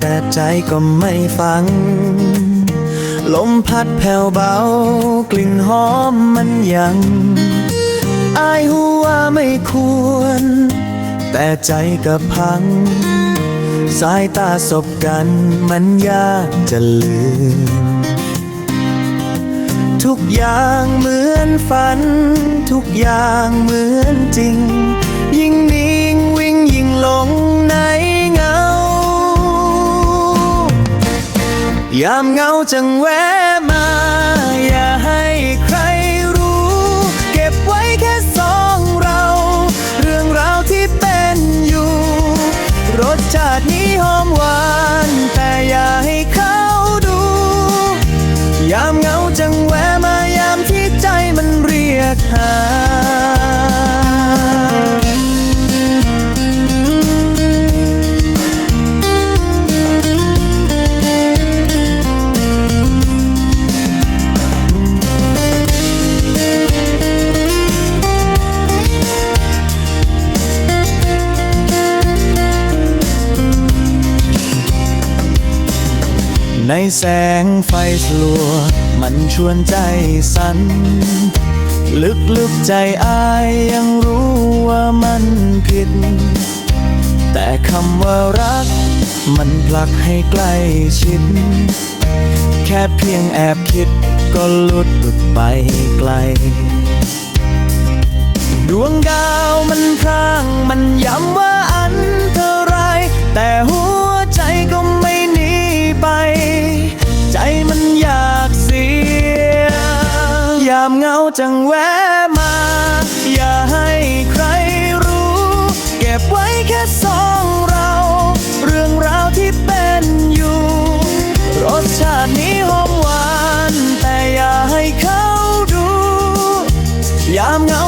แต่ใจก็ไม่ฟัง ลมพัดแผ่วเบา กลิ่นหอมมันยัง อายหัวาไม่ควร แต่ใจก็พัง สายตาสบกันมันยากจะลืม ทุกอย่างเหมือนฝัน ทุกอย่างเหมือนจริง ยิ่งนิ่งวิ่งยิ่งหลง ยามเหงาจังแวะมา ในแสงไฟสลัว มันชวนใจสั่นลึกๆใจอายยังรู้ว่ามันผิด แต่คำว่ารัก มันผลักให้ใกล้ชิด แค่เพียงแอบคิดก็หลุดหลุดไปไกล ดวงดาวมันพรางมันย้ำว่า จังแวะมา อย่าให้ใครรู้ เก็บไว้แค่สองเรา เรื่องราวที่เป็นอยู่ รสชาตินี้หอมหวาน แต่อย่าให้เขาดู ยามเหงา